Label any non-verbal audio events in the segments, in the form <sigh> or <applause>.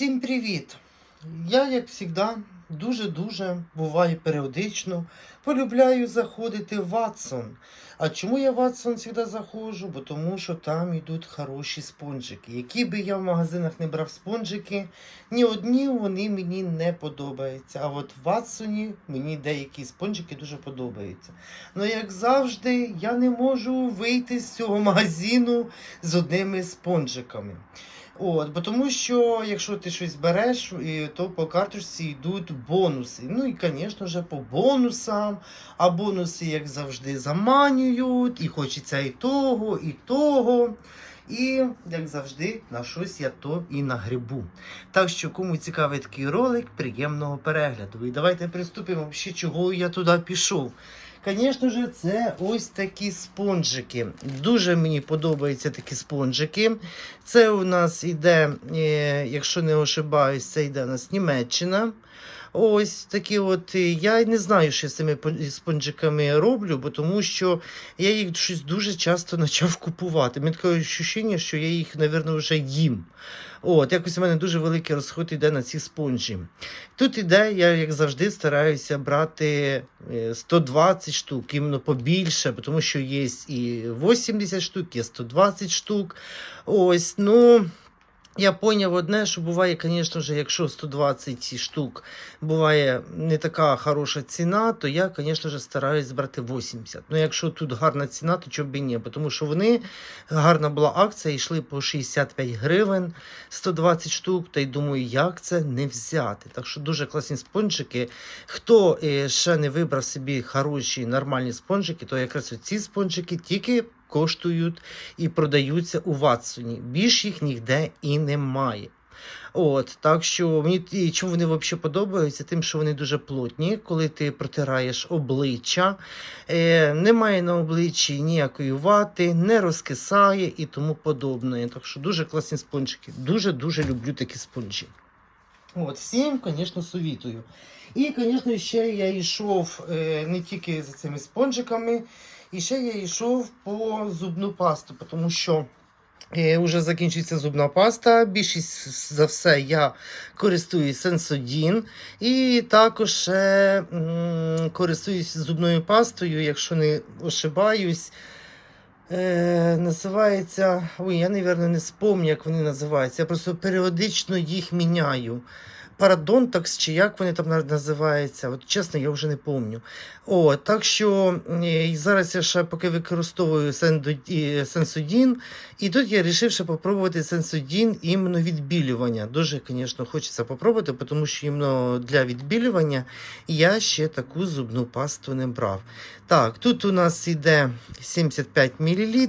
Всім привіт! Я, як завжди, дуже-дуже буває періодично полюбляю заходити в Ватсон. А чому я в Ватсон завжди заходжу? Бо тому що там йдуть хороші спонжики. Які би я в магазинах не брав спонжики, ні одні вони мені не подобаються. А от в Ватсоні мені деякі спонжики дуже подобаються. Ну, як завжди, я не можу вийти з цього магазину з одними спонжиками. От, бо тому що якщо ти щось береш, то по карточці йдуть бонуси. Ну і, звісно ж, по бонусам. А бонуси, як завжди, заманюють, і хочеться і того, і того. І, як завжди, на щось я то і нагребу. Так що, кому цікавий такий ролик, приємного перегляду. І давайте приступимо, чого я туди пішов. Звісно ж, це ось такі спонжики. Дуже мені подобаються такі спонжики. Це у нас іде, е, якщо не ошибаюсь, це йде у нас Німеччина. Ось такі от. е, Я не знаю, що я з цими спонжиками роблю, бо тому що я їх щось дуже часто <laughs> почав купувати. Мені таке відчуття, що я їх, мабуть, вже їм. От, якось у мене дуже великий розход йде на ці спонжі. Тут іде, я як завжди стараюся брати е, 120 штук, іменно побільше, тому що є і 80 штук, є 120 штук. Ось, ну. Я поняв одне, що буває, звісно ж, якщо 120 штук буває не така хороша ціна, то я, звісно ж, стараюсь брати 80. Ну, якщо тут гарна ціна, то чого б і ні, тому що вони гарна була акція, йшли по 65 гривень 120 штук. Та й думаю, як це не взяти. Так що дуже класні спонжики. Хто е, ще не вибрав собі хороші нормальні спонжики, то якраз ці спонжики тільки коштують і продаються у Ватсоні. Більш їх ніде і немає. От, так що мені і чому вони взагалі подобаються, тим, що вони дуже плотні, коли ти протираєш обличчя, е, немає на обличчі ніякої вати, не розкисає і тому подобне. Так що дуже класні спонжики. Дуже-дуже люблю такі спонжі. От, всім, звісно, совітую. І, звісно, ще я йшов е, не тільки за цими спонжиками, і ще я йшов по зубну пасту, тому що е, вже закінчується зубна паста. Більшість за все я користуюсь Сенсодін. І також ще м, користуюсь зубною пастою, якщо не ошибаюсь. Е, називається. Ой, я, мабуть, не спомню, як вони називаються. Я просто періодично їх міняю. Парадонтакс, чи як вони там називаються, от чесно, я вже не пам'ятаю. О, так що і зараз я ще поки використовую Сенсодін, і тут я вирішив ще попробувати Сенсодін іменно відбілювання. Дуже, звісно, хочеться попробувати, тому що іменно для відбілювання я ще таку зубну пасту не брав. Так, тут у нас іде 75 мл.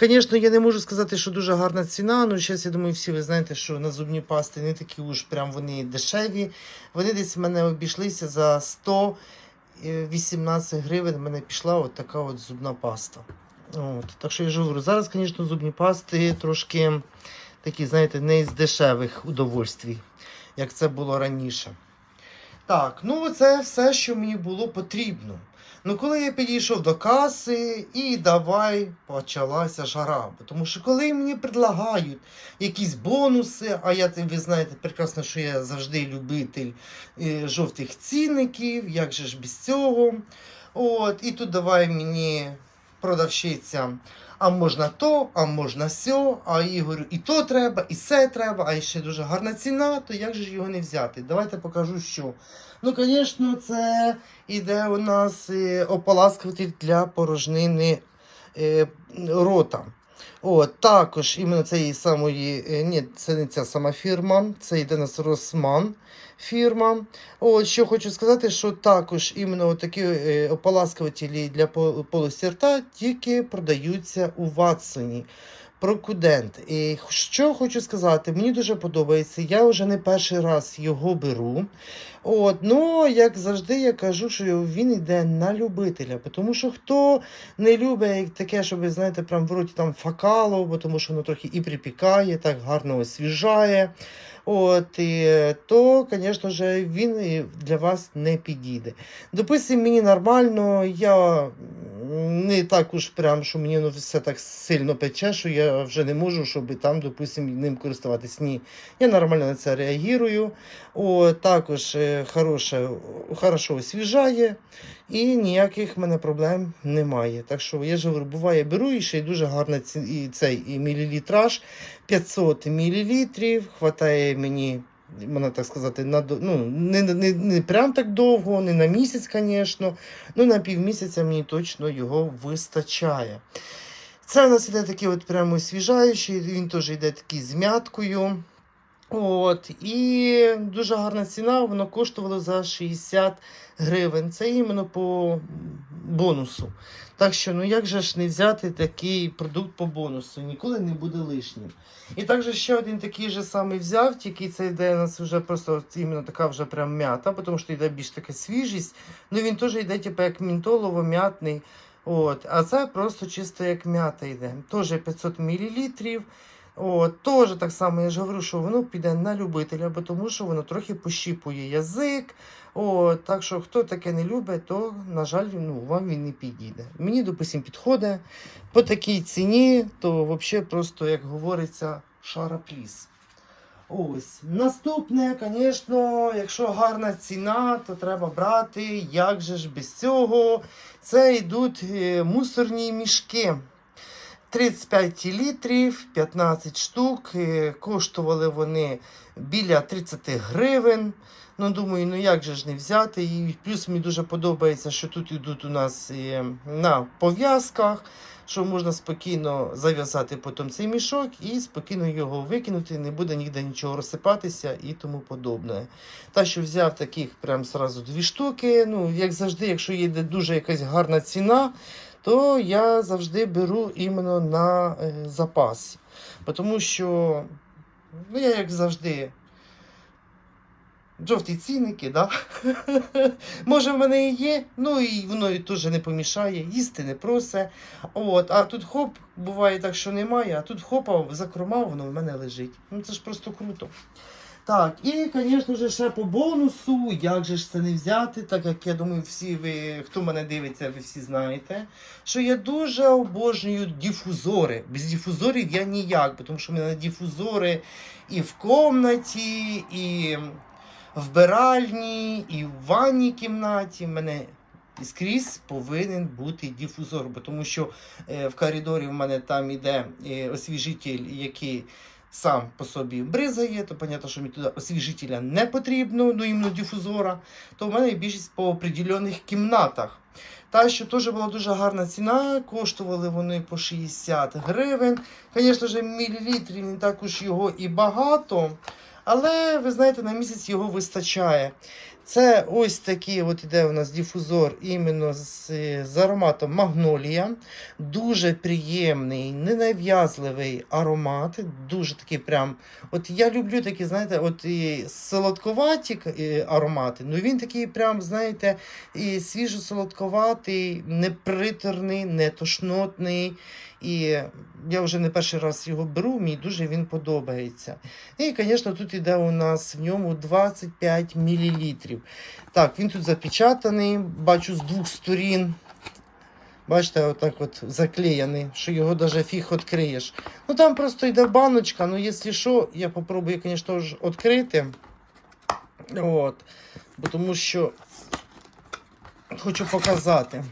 Звісно, я не можу сказати, що дуже гарна ціна. Ну, зараз я думаю, всі ви знаєте, що на зубні пасти не такі уж прям вони дешеві. Вони десь в мене обійшлися за 118 гривень. В мене пішла от така от зубна паста. От, так що я ж говорю, зараз, звісно, зубні пасти трошки такі, знаєте, не із дешевих удовольствій, як це було раніше. Так, ну це все, що мені було потрібно. Ну, коли я підійшов до каси, і давай почалася жара. Тому що коли мені предлагають якісь бонуси, а я ви знаєте прекрасно, що я завжди любитель е, жовтих цінників, як же ж без цього. От, і тут давай мені продавщиця. А можна то, а можна сьо, а Ігорю і то треба, і все треба, а ще дуже гарна ціна, то як же ж його не взяти? Давайте покажу, що. Ну, звісно, це іде у нас е, ополаскуватель для порожнини е, рота. От, також іменно цієї самої, е, ні, це не ця сама фірма, це йде нас Росман фірма. От, що хочу сказати, що також іменно такі е, ополаскувателі для по- полості рта тільки продаються у Ватсоні. Прокудент. І що хочу сказати, мені дуже подобається. Я вже не перший раз його беру. От, ну, як завжди, я кажу, що він йде на любителя. Тому що хто не любить таке, щоб, знаєте, прям в роті там факало, бо тому що воно трохи і припікає, так гарно освіжає. От, і, то, звісно ж, він для вас не підійде. Допустим, мені нормально, я не так уж прям, що мені воно все так сильно пече, що я вже не можу, щоб там, допустимо, ним користуватись. Ні. Я нормально на це реагую. О, також е, хороше, хорошо освіжає і ніяких в мене проблем немає. Так що я ж говорю, буває, беру і ще й дуже гарний і цей і мілілітраж 500 мл. Хватає мені. Можна так сказати, на, ну, не, не, не прям так довго, не на місяць, звісно. Ну, на півмісяця мені точно його вистачає. Це у нас іде такий от прямо освіжаючий, він теж йде такий з мяткою. От, і дуже гарна ціна, воно коштувало за 60 гривень. Це іменно по бонусу. Так що, ну як же ж не взяти такий продукт по бонусу? Ніколи не буде лишнім. І також ще один такий же самий взяв, тільки це йде у нас вже просто іменно така вже прям м'ята, тому що йде більш така свіжість. Ну він теж йде, типу, як мінтолово-м'ятний. От, а це просто чисто як м'ята йде. Теж 500 мл. От, теж так само я ж говорю, що воно піде на любителя, бо тому що воно трохи пощіпує язик. От, так що хто таке не любить, то, на жаль, ну, вам він не підійде. Мені, допустим, підходить по такій ціні, то взагалі просто, як говориться, шарапліс. Ось. Наступне, звісно, якщо гарна ціна, то треба брати. Як же ж без цього? Це йдуть е, мусорні мішки. 35 літрів, 15 штук. Коштували вони біля 30 гривень. Ну, думаю, ну як же ж не взяти. І плюс мені дуже подобається, що тут йдуть у нас на пов'язках, що можна спокійно зав'язати потім цей мішок і спокійно його викинути, не буде ніде нічого розсипатися і тому подобне. Та, що взяв таких прям сразу дві штуки. Ну, як завжди, якщо є дуже якась гарна ціна, то я завжди беру іменно на е, запас. Тому що, ну, я як завжди. Жовті цінники, да? <laughs> Може, в мене і є, ну і воно і теж не помішає, їсти не просе. А тут хоп, буває так, що немає, а тут хопа, закромав, воно в мене лежить. Ну це ж просто круто. Так, і, звісно ж, ще по бонусу, як же ж це не взяти, так як я думаю, всі ви, хто мене дивиться, ви всі знаєте, що я дуже обожнюю дифузори. Без дифузорів я ніяк, тому що в мене дифузори і в комнаті, і вбиральні, і в ванній кімнаті. Мене скрізь повинен бути дифузор, бо тому що е, в коридорі в мене там іде е, освіжитель, який сам по собі бризає, то понятно, що мені туди освіжителя не потрібно, ну іменно дифузора, то в мене більшість по определених кімнатах. Та, що теж була дуже гарна ціна, коштували вони по 60 гривень. Звісно ж, мілілітрів не також його і багато, але ви знаєте, на місяць його вистачає. Це ось такий от іде у нас дифузор іменно з, з ароматом Магнолія. Дуже приємний, ненав'язливий аромат. Дуже такий прям. От я люблю такі, знаєте, от і солодковаті е, аромати. Ну він такий, прям, знаєте, і свіжо-солодковатий, не приторний, не тошнотний. І я вже не перший раз його беру, мені дуже він подобається. І, звісно, тут іде у нас в ньому 25 мл. Так, він тут запечатаний, бачу з двох сторін. Бачите, отак от заклеєний, що його навіть фіг відкриєш. Ну там просто йде баночка, ну якщо що, я попробую, звісно ж, відкрити. От. Бо тому що хочу показати.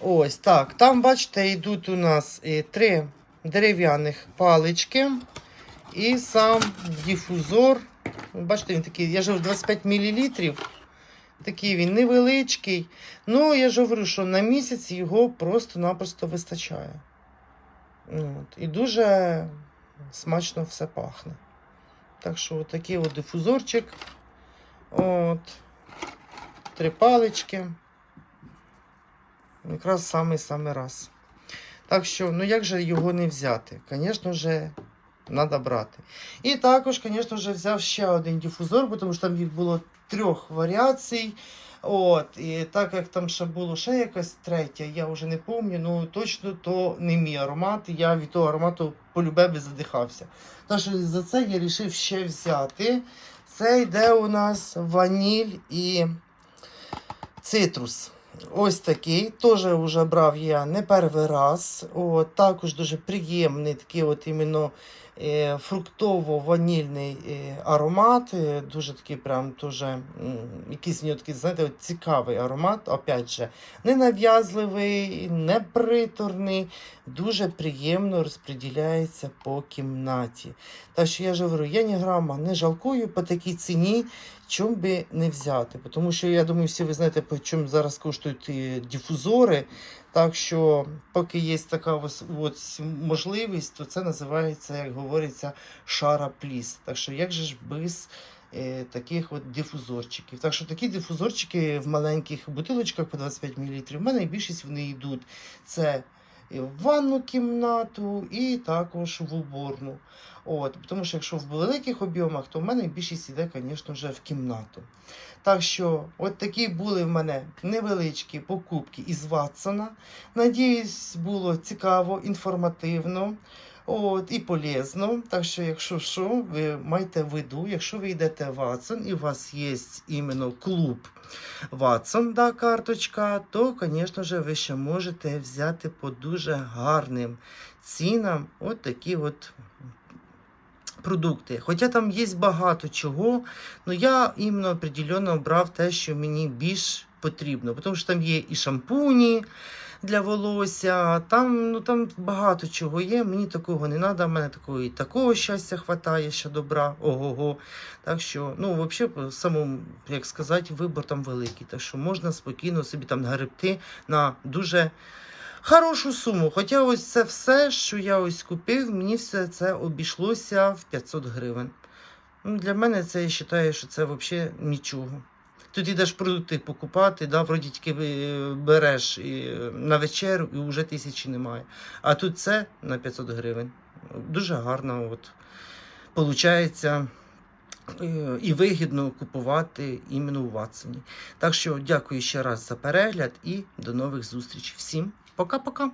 Ось так. Там, бачите, йдуть у нас е, три дерев'яних палички. І сам дифузор. Бачите, він такий, я ж говорю, 25 мл. Такий він невеличкий. Ну, я ж говорю, що на місяць його просто-напросто вистачає. От. І дуже смачно все пахне. Так що такий от дифузорчик. От. Три палички. Якраз самий-самий раз. Так що, ну як же його не взяти? Звісно ж, треба брати. І також, звісно ж, взяв ще один дифузор, тому що там їх було трьох варіацій. От, і так як там ще було ще якась третя, я вже не пам'ятаю, ну точно то не мій аромат. Я від того аромату полюбе би задихався. Тож за це я вирішив ще взяти. Це йде у нас ваніль і цитрус. Ось такий. Теж вже брав я не перший раз. От, також дуже приємний такий от іменно е, фруктово-ванільний е, аромат. Е, дуже такий прям дуже м, якийсь нього такий, знаєте, от цікавий аромат. Опять же, не нав'язливий, дуже приємно розподіляється по кімнаті. Так що я ж говорю, я ні грама не жалкую по такій ціні, чому би не взяти. Тому що я думаю, всі ви знаєте, по чому зараз коштують і дифузори. Так що, поки є така ось, можливість, то це називається, як говориться, шарапліс. Так що як же ж без е, таких от дифузорчиків. Так що такі дифузорчики в маленьких бутилочках по 25 мл, в мене більшість вони йдуть. Це і в ванну кімнату, і також в уборну. От, тому що якщо в великих об'ємах, то в мене більшість йде, звісно, вже в кімнату. Так що, от такі були в мене невеличкі покупки із Ватсона. Надіюсь, було цікаво, інформативно. От, і полезно. Так що, якщо що, ви маєте в виду, якщо ви йдете в Watson і у вас є іменно клуб Watson, да, карточка, то, звісно ж, ви ще можете взяти по дуже гарним цінам от такі от продукти. Хоча там є багато чого, але я іменно определенно обрав те, що мені більш потрібно. Тому що там є і шампуні для волосся, там, ну, там багато чого є. Мені такого не треба, в мене такого і такого щастя хватає ще добра. Ого-го. Так що, ну, взагалі, самому, як сказати, вибор там великий. Так що можна спокійно собі там гребти на дуже хорошу суму. Хоча ось це все, що я ось купив, мені все це обійшлося в 500 гривень. Ну, для мене це я вважаю, що це взагалі нічого. Тут ідеш продукти покупати, да, вроді тільки е, береш і, е, на вечерю і вже тисячі немає. А тут це на 500 гривень. Дуже гарно от, получається е, і вигідно купувати іменно у Ватсоні. Так що дякую ще раз за перегляд і до нових зустрічей. Всім пока-пока!